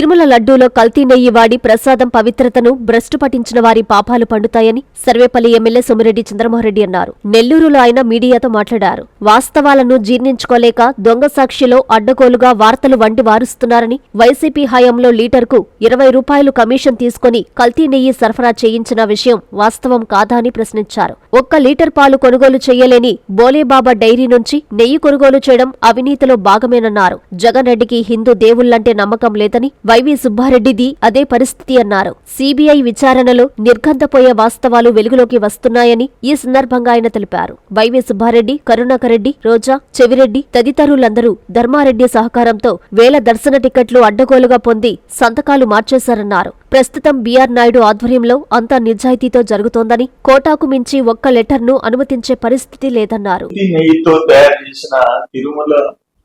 తిరుమల లడ్డూలో కల్తీ నెయ్యి వాడి ప్రసాదం పవిత్రతను భ్రష్టు పట్టించిన వారి పాపాలు పండుతాయని సర్వేపల్లి ఎమ్మెల్యే సోమిరెడ్డి చంద్రమోహన్రెడ్డి అన్నారు. నెల్లూరులో ఆయన మీడియాతో మాట్లాడారు. వాస్తవాలను జీర్ణించుకోలేక దొంగ సాక్షిలో అడ్డగోలుగా వార్తలు వండి వారుస్తున్నారని వైసీపీ హయాంలో లీటర్కు ఇరవై రూపాయలు కమిషన్ తీసుకుని కల్తీ నెయ్యి సరఫరా చేయించిన విషయం వాస్తవం కాదా అని ప్రశ్నించారు. ఒక్క లీటర్ పాలు కొనుగోలు చేయలేని బోలేబాబా డైరీ నుంచి నెయ్యి కొనుగోలు చేయడం అవినీతిలో భాగమేనన్నారు. జగన్ రెడ్డికి హిందూ దేవుళ్ళంటే నమ్మకం లేదని వైవి సుబ్బారెడ్డిది అదే పరిస్థితి అన్నారు. సీబీఐ విచారణలో నిర్ఘంతపోయే వాస్తవాలు వెలుగులోకి వస్తున్నాయని ఈ సందర్భంగా ఆయన తెలిపారు. వైవి సుబ్బారెడ్డి కరుణాకరెడ్డి రోజా చెవిరెడ్డి తదితరులందరూ ధర్మారెడ్డి సహకారంతో వేల దర్శన టికెట్లు అడ్డగోలుగా పొంది సంతకాలు మార్చేశారన్నారు. ప్రస్తుతం బీఆర్ నాయుడు ఆధ్వర్యంలో అంతా నిజాయితీతో జరుగుతోందని కోటాకు మించి ఒక్క లెటర్ను అనుమతించే పరిస్థితి లేదన్నారు.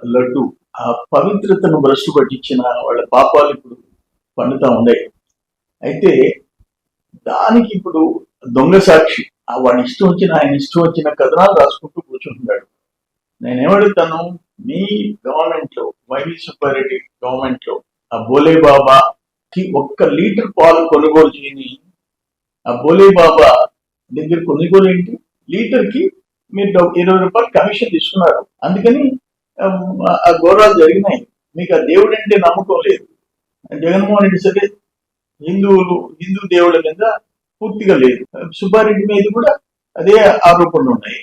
లడ్డు ఆ పవిత్రతను భ్రష్టు పట్టించిన వాళ్ళ పాపాలు ఇప్పుడు పండుతా ఉన్నాయి. అయితే దానికి ఇప్పుడు దొంగ సాక్షి ఆ వాడి ఇష్టం వచ్చిన ఆయన ఇష్టం వచ్చిన కథనాలు రాసుకుంటూ కూర్చుంటున్నాడు. నేనేమడుగుతాను మీ గవర్నమెంట్లో వైవి సుబ్బారెడ్డి గవర్నమెంట్లో ఆ బోలే బాబాకి ఒక్క లీటర్ పాలు కొనుగోలు చేయని ఆ బోలే బాబా దగ్గర కొనుగోలు ఏంటి? లీటర్కి మీరు ఇరవై రూపాయలు కమిషన్ తీసుకున్నారు. అందుకని ఆ ఘోరాలు జరిగినాయి. మీకు ఆ దేవుడు అంటే నమ్మకం లేదు. జగన్మోహన్ రెడ్డి సరే హిందువులు హిందూ దేవుళ్ళ మీద పూర్తిగా లేదు. సుబ్బారెడ్డి మీద కూడా అదే ఆరోపణలు ఉన్నాయి.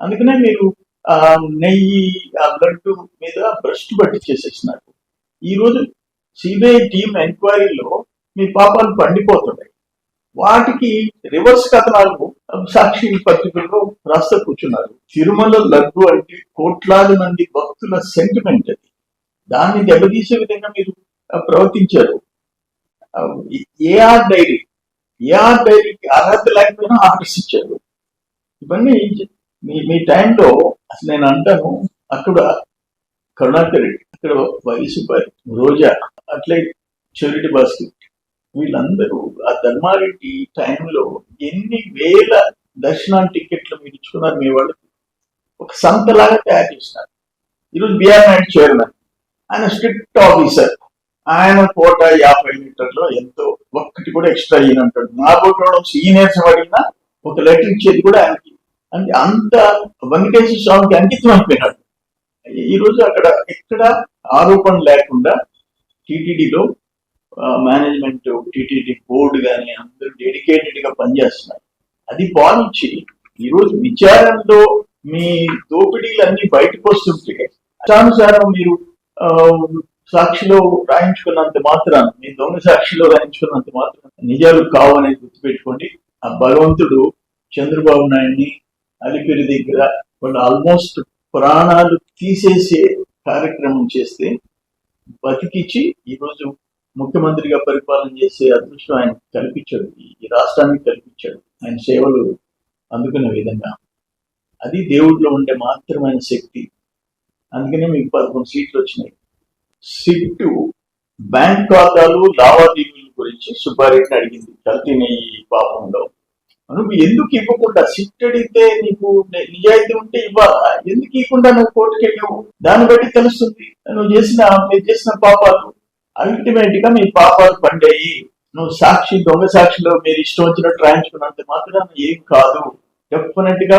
అందుకనే మీరు ఆ నెయ్యి ఆ లడ్డు మీద భ్రష్టు పట్టి చేసేసినారు. ఈ రోజు సిబిఐ టీం ఎంక్వైరీలో మీ పాపాలు పండిపోతున్నాయి. వాటికి రివర్స్ కథనాలు సాక్షి పత్రికల్లో రాస్తా కూర్చున్నారు. తిరుమల లడ్డు అంటే కోట్లాది మంది భక్తుల సెంటిమెంట్ అది. దాన్ని దెబ్బతీసే విధంగా మీరు ప్రవర్తించారు. ఏఆర్ డైరీ ఏఆర్ డైరీకి అర్హత లేకపోయినా ఆర్డర్స్ ఇచ్చారు. ఇవన్నీ మీ మీ టైంలో అసలు నేను అంటాను అక్కడ కరుణాకర్ రెడ్డి అక్కడ వయసు రోజా అట్లే చెరిటి బాస్కెట్ వీళ్ళందరూ ఆ ధర్మారెడ్డి టైంలో ఎన్ని వేల దర్శనం టికెట్లు మీరు ఇచ్చుకున్నారు మీ వాళ్ళకి ఒక సంతలాగా తయారు చేసినారు. ఈరోజు బిఆర్ నాయుడు చైర్మన్. ఆయన స్ట్రిక్ట్ ఆఫీసర్. ఆయన కోట యాభై మీటర్లో ఎంతో ఒక్కటి కూడా ఎక్స్ట్రా అయినంటాడు నా కూడా సీనియర్స్ పడినా ఒక లెటర్ ఇచ్చేది కూడా ఆయనకి. అంటే అంత వెంకటేశ్వర స్వామికి అంకితం అయిపోయినాడు. ఈ రోజు అక్కడ ఎక్కడ ఆరోపణ లేకుండా టీటీడీలో మేనేజ్మెంట్ టీటీడీ బోర్డు కానీ అందరూ డెడికేటెడ్గా పనిచేస్తున్నారు. అది పాలించి ఈరోజు విచారణలో మీ దోపిడీలు అన్ని బయటకు వస్తుంటాయి ఇష్టానుసారం మీరు ఆ, సాక్షిలో రాయించుకున్నంత మాత్రాన మీ దొంగ సాక్షిలో రాయించుకున్నంత మాత్రాన నిజాలు కావు అనేది గుర్తుపెట్టుకోండి. ఆ భగవంతుడు చంద్రబాబు నాయుడిని అలిపిరి దగ్గర వాళ్ళు ఆల్మోస్ట్ ప్రాణాలు తీసేసే కార్యక్రమం చేస్తే బతికిచ్చి ఈరోజు ముఖ్యమంత్రిగా పరిపాలన చేసే అదృష్టం ఆయన కల్పించాడు. ఈ- రాష్ట్రానికి కల్పించాడు. ఆయన సేవలు అందుకున్న విధంగా. అది దేవుడిలో ఉండే మాత్రమైన శక్తి. అందుకనే మీకు పదకొండు సీట్లు వచ్చినాయి. సిట్టు బ్యాంక్ ఖాతాలు లావాదేవీల గురించి సుబ్బారెడ్డిని అడిగింది. కల్తీ పాపం పాపంలో. నువ్వు ఎందుకు ఇవ్వకుండా సిట్ అడిగితే నీకు నిజాయితీ ఉంటే ఇవ్వాలా? ఎందుకు ఇవ్వకుండా నువ్వు కోర్టుకి వెళ్ళావు దాన్ని బట్టి తెలుస్తుంది. నువ్వు చేసిన మీరు చేసిన పాపాలు అల్టిమేట్గా మీ పాపాలు పండేయి. నువ్వు సాక్షి దొంగ సాక్షిలో మీరు ఇష్టం వచ్చినట్టు రాయించుకున్నంత మాత్రం ఏం కాదు. డెఫినెట్గా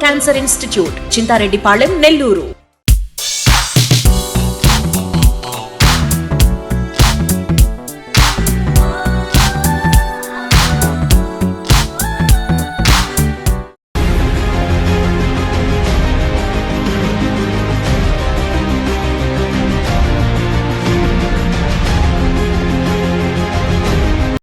క్యాన్సర్ ఇన్స్టిట్యూట్ చింతారెడ్డిపాళెం నెల్లూరు